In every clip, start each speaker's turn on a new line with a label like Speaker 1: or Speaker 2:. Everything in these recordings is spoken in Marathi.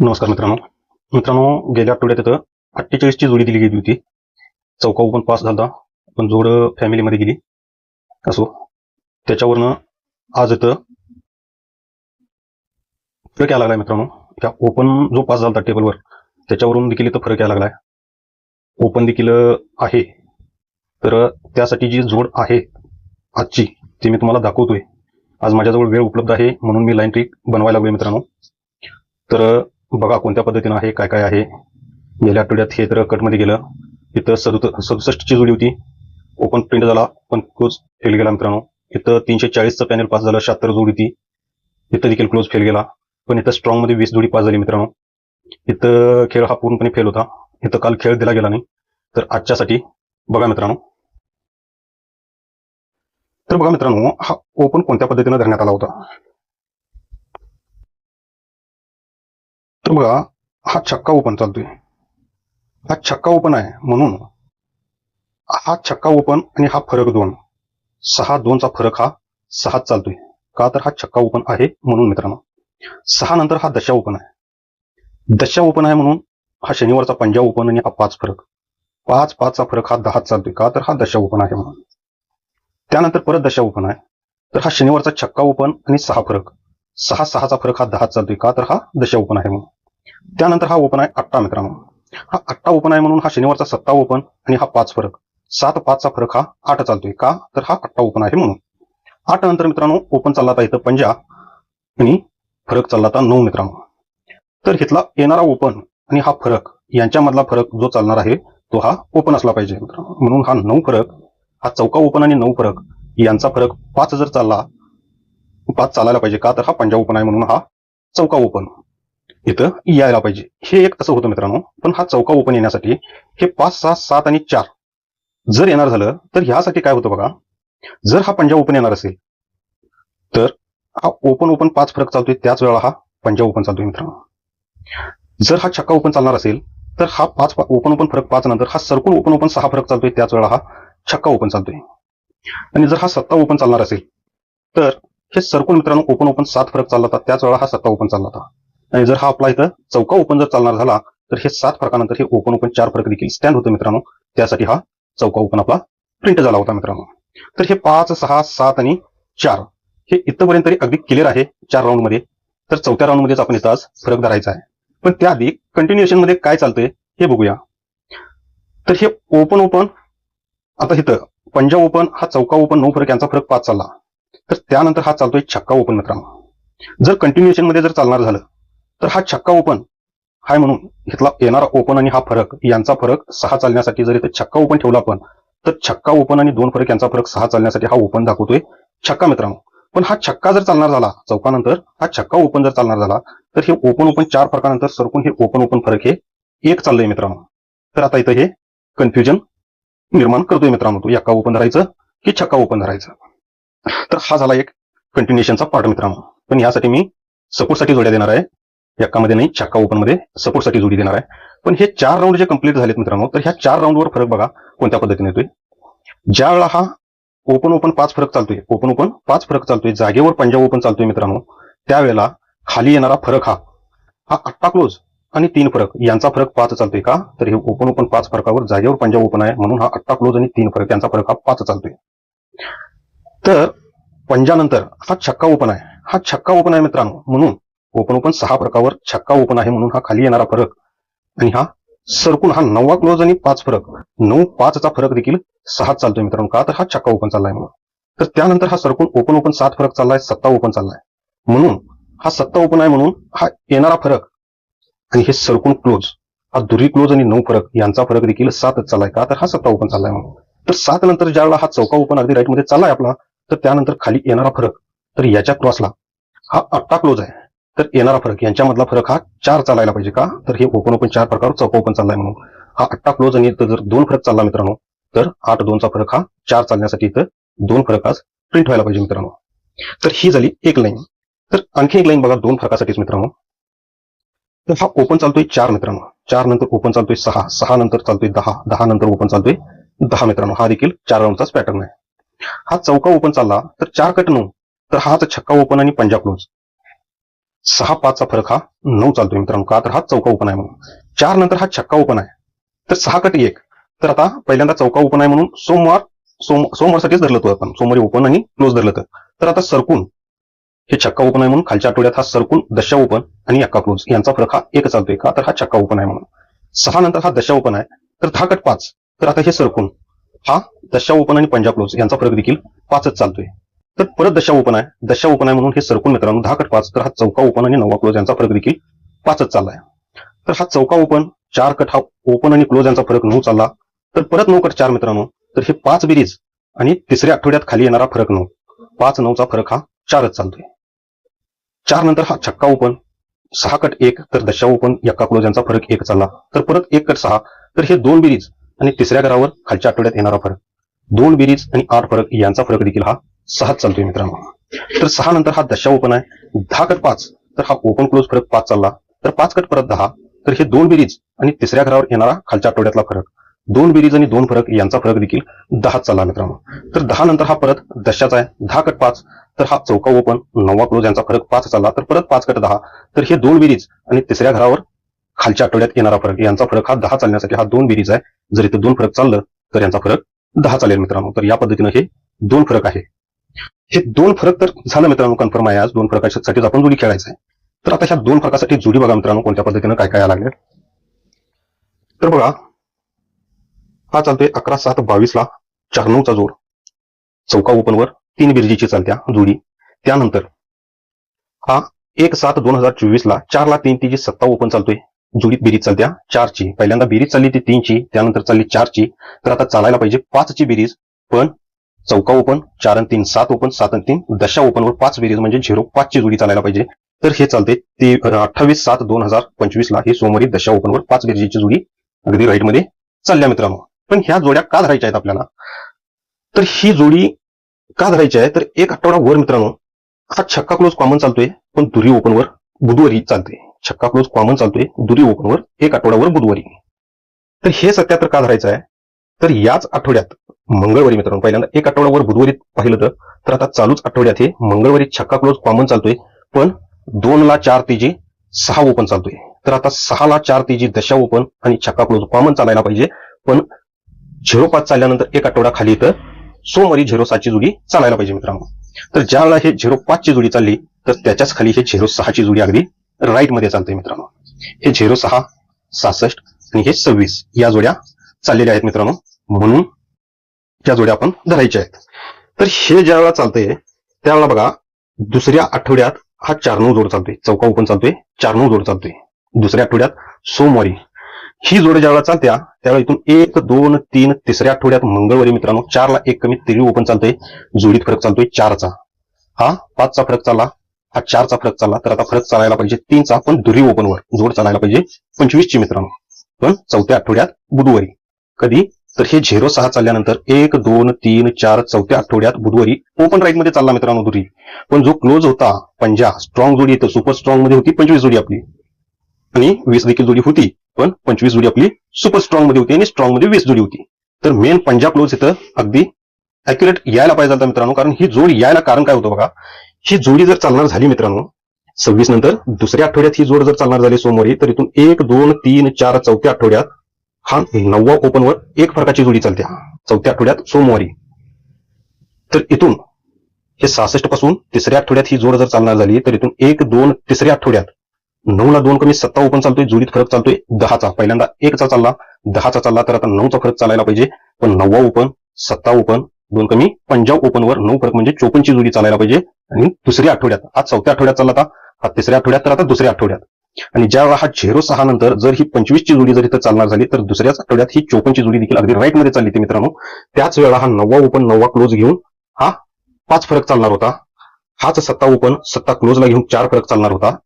Speaker 1: नमस्कार मित्रांनो. मित्रांनो गेल्या आठवड्यात तिथं अठ्ठेचाळीसची जोडी दिली गेली होती. चौका ओपन पास झाला पण जोड फॅमिलीमध्ये गेली. असो. त्याच्यावरनं आज इथं फरक यायला लागलाय मित्रांनो. त्या ओपन जो पास झाला टेबलवर त्याच्यावरून देखील इथं फरक यायला लागलाय. ओपन देखील आहे. तर त्यासाठी जी जोड आहे आजची ती मी तुम्हाला दाखवतोय. आज माझ्याजवळ वेळ उपलब्ध आहे म्हणून मी लाईन ट्रिक बनवायला लागलोय मित्रांनो. तर बघा कोणत्या पद्धतीनं आहे काय काय आहे. गेल्या आठवड्यात हे तर कटमध्ये गेलं. इथं सदुत सदुसष्टची जोडी होती. ओपन प्रिंट झाला पण क्लोज फेल गेला मित्रांनो. इथं तीनशे चाळीसचं पॅनल पास झालं शहात्तर जोडी होती. इथं देखील क्लोज फेल गेला. पण इथं स्ट्रॉंगमध्ये वीस जोडी पास झाली मित्रांनो. इथं खेळ हा पूर्णपणे फेल होता. इथं काल खेळ दिला गेला नाही. तर आजच्यासाठी बघा मित्रांनो. तर बघा मित्रांनो हा ओपन कोणत्या पद्धतीनं धरण्यात आला होता? तर बघा हा छक्का ओपन चालतोय. हा छक्का ओपन आहे म्हणून हा छक्का ओपन आणि हा फरक दोन. सहा दोनचा फरक हा सहाच चालतोय. का तर हा छक्का ओपन आहे म्हणून मित्रांनो. सहा नंतर हा दशा ओपन आहे. दशा ओपन आहे म्हणून हा शनिवारचा पंजाब ओपन आणि हा पाच फरक. पाच पाचचा फरक हा दहाच चालतोय. का तर हा दशा ओपन आहे म्हणून. त्यानंतर परत दशा ओपन आहे. तर हा शनिवारचा छक्का ओपन आणि सहा फरक. सहा सहाचा फरक हा दहाच चालतोय. का तर हा दशा ओपन आहे म्हणून. त्यानंतर हा ओपन आहे अट्टा मित्रांनो. हा अट्टा ओपन आहे म्हणून हा शनिवारचा सत्ता ओपन आणि हा पाच फरक. सात पाचचा फरक हा आठ चालतोय. का? तर हा अट्टा ओपन आहे म्हणून. आठ नंतर मित्रांनो ओपन चालला होता इथं पंजा आणि फरक चालला होता नऊ मित्रांनो. तर इथला येणारा ओपन आणि हा फरक यांच्यामधला फरक जो चालणार आहे तो हा ओपन असला पाहिजे मित्रांनो. म्हणून हा नऊ फरक हा चौका ओपन आणि नऊ फरक यांचा फरक पाच जर चालला पाच चालायला पाहिजे का? तर हा पंजाब ओपन आहे म्हणून हा चौका ओपन इथं यायला पाहिजे. हे एक तसं होतं मित्रांनो. पण हा चौका ओपन येण्यासाठी हे पाच सहा सात आणि चार जर येणार झालं तर ह्यासाठी काय होतं बघा? जर हा पंजाब ओपन येणार असेल तर हा ओपन ओपन पाच फरक चालतोय. त्याच वेळेला हा पंजाब ओपन चालतोय मित्रांनो. जर हा छक्का ओपन चालणार असेल तर हा पाच ओपन ओपन फरक पाच नंतर हा सर्कल ओपन ओपन सहा फरक चालतोय. त्याच वेळा हा छक्का ओपन चालतोय. आणि जर हा सत्ता ओपन चालणार असेल तर हे सर्कल मित्रांनो ओपन ओपन सात फरक चालला होता. त्याच वेळा हा सत्ता ओपन चालला होता. आणि जर हा आपला इथं चौका ओपन जर चालणार झाला तर हे सात फरकानंतर हे ओपन ओपन चार फरक देखील स्टँड होतं मित्रांनो. त्यासाठी हा चौका ओपन आपला प्रिंट झाला होता मित्रांनो. तर हे पाच सहा सात आणि चार हे इथपर्यंत तरी अगदी क्लिअर आहे चार राऊंडमध्ये. तर चौथ्या राऊंडमध्येच आपण इथं आज फरक धरायचा आहे. पण त्याआधी कंटिन्युएशनमध्ये काय चालतंय हे बघूया. तर हे ओपन ओपन आता इथं पंजाब ओपन हा चौका ओपन नऊ फरक यांचा फरक पाच चालला. तर त्यानंतर हा चालतोय छक्का ओपन मित्रांनो. जर कंटिन्युएशनमध्ये जर चालणार झालं तर हा छक्का ओपन हाय म्हणून घेतला येणारा ओपन आणि हा फरक यांचा फरक सहा चालण्यासाठी जर इथे छक्का ओपन ठेवला आपण तर छक्का ओपन आणि दोन फरक यांचा फरक सहा चालण्यासाठी हा ओपन दाखवतोय छक्का मित्रांनो. पण हा छक्का जर चालणार झाला चौकानंतर हा छक्का ओपन जर चालणार झाला तर हे ओपन ओपन चार फरकानंतर सरकून हे ओपन ओपन फरक हे एक चाललंय मित्रांनो. तर आता इथं हे कन्फ्युजन निर्माण करतोय मित्रांनो तू यक्का ओपन धरायचं की छक्का ओपन धरायचं. तर हा झाला एक कंटिन्युएशनचा पार्ट मित्रांनो. पण यासाठी मी सपोर्टसाठी जोड्या देणार आहे. एकामध्ये नाही छक्का ओपनमध्ये सपोर्टसाठी जोडी देणार आहे. पण हे चार राऊंड जे कंप्लीट झालेत मित्रांनो तर ह्या चार राऊंडवर फरक बघा कोणत्या पद्धतीने येतोय. ज्या वेळा हा ओपन ओपन पाच फरक चालतोय ओपन ओपन पाच फरक चालतोय जागेवर पंजाब ओपन चालतोय मित्रांनो त्यावेळेला खाली येणारा फरक हा हा अट्टा क्लोज आणि तीन फरक यांचा फरक पाच चालतोय का? तर हे ओपन ओपन पाच फरकावर जागेवर पंजाब ओपन आहे म्हणून हा अट्टा क्लोज आणि तीन फरक यांचा फरक हा पाच चालतोय. तर पंजानंतर हा छक्का ओपन आहे हा छक्का ओपन आहे मित्रांनो म्हणून ओपन ओपन सहा फरकावर छक्का ओपन आहे म्हणून हा खाली येणारा फरक. आणि हा सरकून हा नववा क्लोज आणि पाच फरक. नऊ पाचचा फरक देखील सहा चालतोय मित्रांनो. का तर हा छक्का ओपन चाललाय म्हणून. तर त्यानंतर हा सरकून ओपन ओपन सात फरक चाललाय सत्ता ओपन चाललाय. म्हणून हा सत्ता ओपन आहे म्हणून हा येणारा फरक. आणि हे सरकून क्लोज हा दुरी क्लोज आणि नऊ फरक यांचा फरक देखील सातच चाललाय. का तर हा सत्ता ओपन चाललाय म्हणून. तर सात नंतर ज्या वेळेला हा चौका ओपन अगदी राईटमध्ये चाललाय आपला तर त्यानंतर खाली येणारा फरक. तर याच्या क्रॉसला हा आत्ता क्लोज आहे. तर येणारा फरक यांच्यामधला फरक हा चार चालायला पाहिजे का? तर हे ओपन ओपन चार प्रकार चौका ओपन चाललाय म्हणून. हा अट्टा क्लोज आणि जर दोन फरक चालला मित्रांनो तर आठ दोनचा फरक हा चार चालण्यासाठी इथं दोन फरक आज प्रिंट व्हायला पाहिजे मित्रांनो. तर ही झाली एक लाईन तर आणखी एक लाईन बघा दोन फरकासाठीच मित्रांनो. तर हा ओपन चालतोय चार मित्रांनो. चार नंतर ओपन चालतोय सहा सहा नंतर चालतोय दहा दहा नंतर ओपन चालतोय दहा मित्रांनो. हा देखील चार राऊंडचाच पॅटर्न आहे. हा चौका ओपन चालला तर चार कट नऊ. तर हाच छक्का ओपन आणि पंजाब क्लोज सहा पाचचा फरक हा नऊ चालतोय मित्रांनो. का तर हा चौका ओपन आहे म्हणून. चार नंतर हा छक्का ओपन आहे. तर सहा कट एक. तर आता पहिल्यांदा चौका ओपन आहे म्हणून सोमवार सोम सोमवारसाठीच धरलं होतं आपण. सोमवारी ओपन आणि क्लोज धरलं होतं तर आता सरकून हे छक्का ओपन आहे म्हणून खालच्या आठवड्यात हा सरकून दशा ओपन आणि अक्का क्लोज. यांचा फरक हा एक चालतोय. का तर हा छक्का ओपन आहे म्हणून. सहा नंतर हा दशा ओपन आहे. तर दहा कट पाच. तर आता हे सरकून हा दशा ओपन आणि पंजाब क्लोज. यांचा फरक देखील पाचच चालतोय. तर परत दशा ओपन आहे दशा ओपन आहे म्हणून हे सरकून मित्रांनो दहा कट पाच तर हा चौका ओपन आणि नववा क्लोज यांचा फरक देखील पाचच चाललाय. तर हा चौका ओपन चार कट हा ओपन आणि क्लोज यांचा फरक नऊ चालला. तर परत नऊ कट चार मित्रांनो तर हे पाच बेरीज आणि तिसऱ्या आठवड्यात खाली येणारा फरक नऊ. पाच नऊचा फरक हा चारच चालतोय. चार नंतर हा छक्का ओपन सहा कट एक तर दशा ओपन यक्का क्लोज यांचा फरक एक चालला. तर परत एक कट सहा तर हे दोन बेरीज आणि तिसऱ्या घरावर खालच्या आठवड्यात येणारा फरक. दोन बेरीज आणि आठ फरक यांचा फरक देखील हा सहाच चालतोय मित्रांनो. तर सहा नंतर हा दशा ओपन आहे. दहा कट पाच. तर हा ओपन क्लोज फरक पाच चालला. तर पाच कट परत दहा. तर हे दोन बेरीज आणि तिसऱ्या घरावर येणारा खालच्या आठवड्यातला फरक. दोन बेरीज आणि दोन फरक यांचा फरक देखील दहाच चालला मित्रांनो. तर दहा नंतर हा परत दशाचा आहे. दहा कट पाच. तर हा चौका ओपन नववा क्लोज यांचा फरक पाच चालला. तर परत पाच कट दहा. तर हे दोन बेरीज आणि तिसऱ्या घरावर खालच्या आठवड्यात येणारा फरक. यांचा फरक हा दहा चालण्यासाठी हा दोन बेरीज आहे. जर इथं दोन फरक चाललं तर यांचा फरक दहा चालेल मित्रांनो. तर या पद्धतीनं हे दोन फरक आहे. हे दोन फरक तर झालं मित्रांनो कन्फर्म आहे आज. दोन फरकासाठी आपण जोडी खेळायचं आहे. तर आता ह्या दोन फरकासाठी जोडी बघा मित्रांनो कोणत्या पद्धतीनं काय काय लागले. तर बघा हा चालतोय अकरा सात बावीस ला चार नऊचा जोर. चौका ओपनवर तीन बिरजीची चालत्या जोडी. त्यानंतर हा एक सात दोन हजार चोवीस ला चार ला तीन तिची सत्ता ओपन चालतोय. जोडीत बिरीज चालत्या चारची. पहिल्यांदा बिरीज चालली ती तीनची त्यानंतर चालली चारची. तर आता चालायला पाहिजे पाचची बिरीज पण चौका ओपन चार आणि तीन सात ओपन सात आणि तीन. दशा ओपनवर पाच बेरीज म्हणजे झिरो पाचची जोडी चालायला पाहिजे. तर हे चालते ते अठ्ठावीस सात दोन हजार पंचवीस ला हे सोमवारी दशा ओपनवर पाच बेरजीची जोडी अगदी राईटमध्ये चालल्या मित्रांनो. पण ह्या जोड्या का धरायच्या आहेत आपल्याला? तर ही जोडी का धरायची आहे? तर एक आठवडा वर मित्रांनो हा छक्का क्लोज कॉमन चालतोय पण दुरी ओपनवर बुधवारी चालते छक्का क्लोज कॉमन चालतोय दुरी ओपनवर एक आठवड्यावर बुधवारी. तर हे सत्यात्र का धरायचं आहे? तर याच आठवड्यात मंगळवारी मित्रांनो पहिल्यांदा एक आठवड्यावर बुधवारी पाहिलं तर तर आता चालूच आठवड्यात हे. मंगळवारी छक्का क्लोज कॉमन चालतोय पण दोन ला चार तेजी सहा ओपन चालतोय. तर आता सहा ला चार तेजी दशा ओपन आणि छक्का क्लोज कॉमन चालायला पाहिजे पण झिरो पाच चालल्यानंतर एक आठवडा खाली तर सोमवारी झिरो सातची जुडी चालायला पाहिजे मित्रांनो. तर ज्या हे झिरो पाचची जुडी चालली तर त्याच्याच खाली हे झिरो सहाची जुडी अगदी राईटमध्ये चालते मित्रांनो. हे झिरो सहा सासष्ट आणि हे सव्वीस या जोड्या चाललेल्या आहेत मित्रांनो. म्हणून त्या जोड्या आपण धरायच्या आहेत. तर हे ज्या वेळा चालतंय त्यावेळेला बघा दुसऱ्या आठवड्यात हा चार नऊ जोड चालतोय. चौका ओपन चालतोय चार नऊ जोड चालतोय. दुसऱ्या आठवड्यात सोमवारी. ही जोड ज्यावेळेला चालत्या त्यावेळेला इथून एक दोन तीन तिसऱ्या आठवड्यात मंगळवारी मित्रांनो चारला एक कमी तिरी ओपन चालतोय. जोडीत फरक चालतोय चारचा. हा पाचचा फरक चालला हा चारचा फरक चालला. तर आता फरक चालायला पाहिजे तीनचा पण दुरी ओपनवर जोड चालायला पाहिजे पंचवीसची मित्रांनो. पण चौथ्या आठवड्यात बुधवारी. कधी? तर हे झिरो सहा चालल्यानंतर एक दोन तीन चार चौथ्या आठवड्यात बुधवारी ओपन राईटमध्ये चालला मित्रांनो दुरी. पण जो क्लोज होता पंजा स्ट्रॉंग जोडी तर सुपर स्ट्रॉंगमध्ये होती पंचवीस जोडी आपली. आणि वीस देखील जोडी होती पण पंचवीस जोडी आपली सुपर स्ट्रॉंगमध्ये होती आणि स्ट्रॉंगमध्ये वीस जोडी होती. तर मेन पंजाब क्लोज इथं अगदी अॅक्युरेट यायला पाहिजे होता मित्रांनो कारण ही जोड यायला कारण काय होतं बघा ही जोडी जर चालणार झाली मित्रांनो सव्वीस नंतर दुसऱ्या आठवड्यात ही जोड जर चालणार झाली सोमवारी तर इथून एक दोन तीन चार चौथ्या आठवड्यात हा नववा ओपनवर एक फरकाची जोडी चालते चौथ्या आठवड्यात सोमवारी. तर इथून हे सहासष्टपासून तिसऱ्या आठवड्यात ही जोड जर चालणार झाली तर इथून एक दोन तिसऱ्या आठवड्यात नऊ ला दोन कमी सत्ता ओपन चालतोय जोडीत फरक चालतोय दहाचा. पहिल्यांदा एकचा चालला दहाचा चालला तर आता नऊचा फरक चालायला पाहिजे. पण नववा ओपन सत्ता ओपन दोन कमी पंजाब ओपनवर नऊ फरक म्हणजे चोपनची जोडी चालायला पाहिजे. आणि दुसऱ्या आठवड्यात आज चौथ्या आठवड्यात चालला आता हा तिसऱ्या आठवड्यात तर आता दुसऱ्या आठवड्यात. आणि ज्या वेळा हा झेरो सहा नंतर जर ही पंचवीसची जोडी जर इथं चालणार झाली तर दुसऱ्याच आठवड्यात ही चोपनची जोडी देखील अगदी राईटमध्ये चालली ती मित्रांनो. त्याच वेळा हा नववा ओपन नववा क्लोज घेऊन हा पाच फरक चालणार होता. हाच सत्ता ओपन सत्ता क्लोजला घेऊन चार फरक चालणार होता.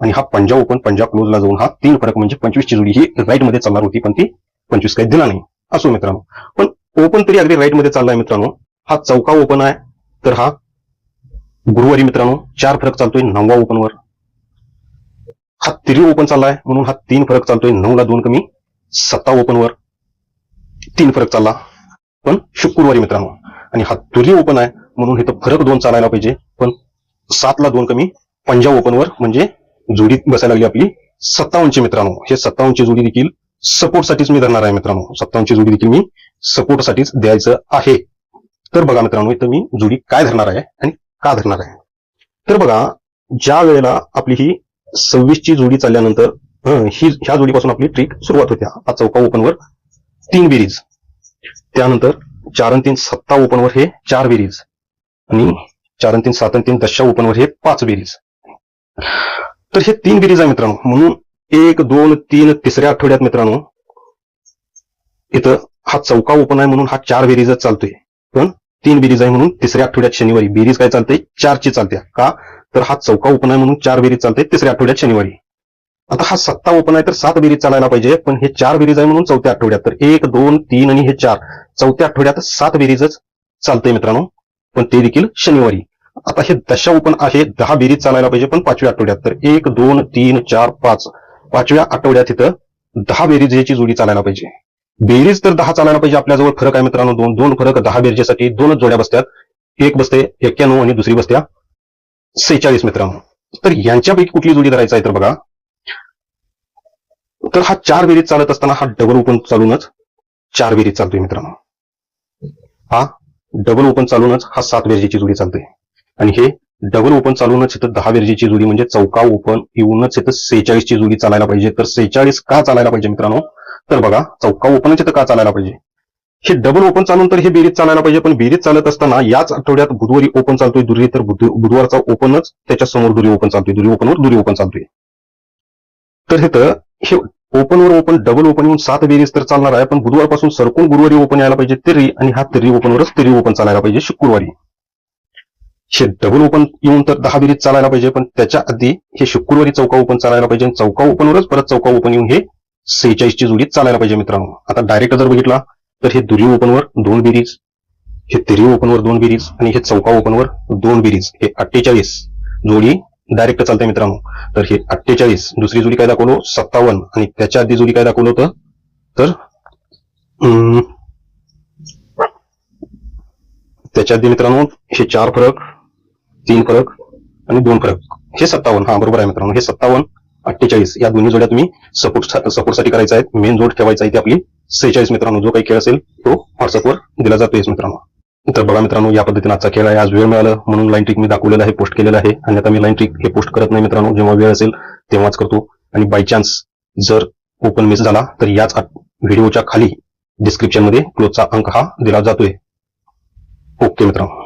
Speaker 1: आणि हा पंजाब ओपन पंजाब क्लोजला जाऊन हा तीन फरक म्हणजे पंचवीसची जोडी ही राईटमध्ये चालणार होती पण ती पंचवीस काही दिला नाही. असो मित्रांनो. पण ओपन तरी अगदी राईटमध्ये चाललाय मित्रांनो. हा चौका ओपन आहे तर हा गुरुवारी मित्रांनो चार फरक चालतोय नववा ओपनवर हा तिरी ओपन चाललाय म्हणून हा तीन फरक चालतोय. नऊ ला दोन कमी सत्ता ओपनवर तीन फरक चालला. पण शुक्रवारी मित्रांनो आणि हा तुरी ओपन आहे. म्हणून इथं फरक दोन चालायला पाहिजे. पण सातला दोन कमी पंजाब ओपनवर म्हणजे जोडी बसायला लागली आपली सत्तावन्नची मित्रांनो. हे सत्तावन्नची जोडी देखील सपोर्टसाठीच मी धरणार आहे मित्रांनो. सत्तावन्नची जोडी देखील मी सपोर्टसाठीच द्यायचं आहे. तर बघा मित्रांनो इथं मी जोडी काय धरणार आहे आणि का धरणार आहे? तर बघा ज्या वेळेला आपली ही सव्वीसची जोडी चालल्यानंतर ही ह्या जोडीपासून आपली ट्रिक सुरुवात होत्या हा चौका ओपनवर तीन बेरीज. त्यानंतर चार आणि तीन सत्ता ओपनवर हे चार बेरीज. आणि चार आणि तीन सात आणि तीन दशा ओपनवर हे पाच बेरीज. तर हे तीन बेरीज आहे मित्रांनो. म्हणून एक दोन तीन तिसऱ्या आठवड्यात मित्रांनो इथं हा चौका ओपन आहे म्हणून हा चार बेरीजच चालतोय. पण तीन बेरीज आहे म्हणून तिसऱ्या आठवड्यात शनिवारी. बेरीज काय चालते चारची चालते का? तर हा चौका ओपन आहे म्हणून चार बेरीज चालते तिसऱ्या आठवड्यात शनिवारी. आता हा सत्ता ओपन आहे तर सात बेरीज चालायला पाहिजे पण हे चार बेरीज आहे म्हणून चौथ्या आठवड्यात. तर एक दोन तीन आणि हे चार. चौथ्या आठवड्यात सात बेरीजच चालतंय मित्रांनो पण ते देखील शनिवारी. आता हे दशा ओपन आहे दहा बेरीज चालायला पाहिजे पण पाचव्या आठवड्यात. तर एक दोन तीन चार पाच. पाचव्या आठवड्यात इथं दहा बेरीज याची जोडी चालायला पाहिजे. बेरीज तर दहा चालायला पाहिजे आपल्याजवळ फरक आहे मित्रांनो दोन दोन फरक दहा बेरजेसाठी दोनच जोड्या बसत्यात एक बसते एक्क्याण्णव आणि दुसरी बसत्या सेहेचाळीस मित्रांनो तर यांच्यापैकी कुठली जोडी धरायचा आहे तर बघा. तर हा चार बेरीज चालत असताना हा डबल ओपन चालूनच चार बेरीज चालतोय मित्रांनो हा डबल ओपन चालूनच हा सात बेरजेची जोडी चालते. आणि हे डबल ओपन चालूनच इथं दहा विरजेची जोडी म्हणजे चौका ओपन येऊनच इथं सेहेचाळीसची जोडी चालायला पाहिजे. तर सेहेचाळीस का चालायला पाहिजे मित्रांनो? तर बघा चौका ओपनच इथं का चालायला पाहिजे? हे डबल ओपन चालून तर हे बेरीज चालायला पाहिजे पण बेरीज चालत असताना याच आठवड्यात बुधवारी ओपन चालतोय दुरी तर बुधवारचा ओपनच त्याच्यासमोर दुरी ओपन चालतोय दुरी ओपनवर दुरी ओपन चालतोय. तर हे तर हे ओपनवर ओपन डबल ओपन येऊन सात बेरीज तर चालणार आहे पण बुधवारपासून सरकून गुरुवारी ओपन यायला पाहिजे तिरी आणि हा तिरी ओपनवरच तिरी ओपन चालायला पाहिजे शुक्रवारी. हे डबल ओपन येऊन तर दहा बेरीज चालायला पाहिजे पण त्याच्या आधी हे शुक्रवारी चौका ओपन चालायला पाहिजे आणि चौका ओपनवरच परत चौका ओपन येऊन हे सेहेचाळीसची जोडी चालायला पाहिजे मित्रांनो. आता डायरेक्ट जर बघितला तर हे दुरी ओपनवर दोन बेरीज हे तिरी ओपनवर दोन बेरीज आणि हे चौका ओपनवर दोन बेरीज हे अठ्ठेचाळीस जोडी डायरेक्ट चालते मित्रांनो. तर हे अठ्ठेचाळीस दुसरी जोडी काय दाखवलो हो? सत्तावन्न. आणि त्याच्या आधी जोडी काय दाखवलं होतं? तर अं, त्याच्या आधी मित्रांनो हे चार फरक तीन फरक आणि दोन फरक. हे सत्तावन्न. हा बरोबर आहे मित्रांनो. हे सत्तावन्न अठ्ठेचाळीस. या दोन्ही जोड्या तुम्ही सपोर्ट सपोर्टसाठी करायचा आहे. मेन जोड ठेवायचा आहे ते आपली सेहेचाळीस मित्रांनो. जो काही खेळ असेल तो व्हॉट्सअपवर दिला जातोय मित्रांनो. तर बघा मित्रांनो या पद्धतीने आजचा खेळ आहे. आज वेळ मिळाला म्हणून लाईन ट्रिक मी दाखवलेला आहे पोस्ट केलेलं आहे. आणि आता मी लाईन ट्रिक हे पोस्ट करत नाही मित्रांनो. जेव्हा वेळ असेल तेव्हाच करतो. आणि बाय चान्स जर ओपन मिस झाला तर याच व्हिडिओच्या खाली डिस्क्रिप्शनमध्ये क्लोजचा अंक हा दिला जातोय. ओके मित्रांनो.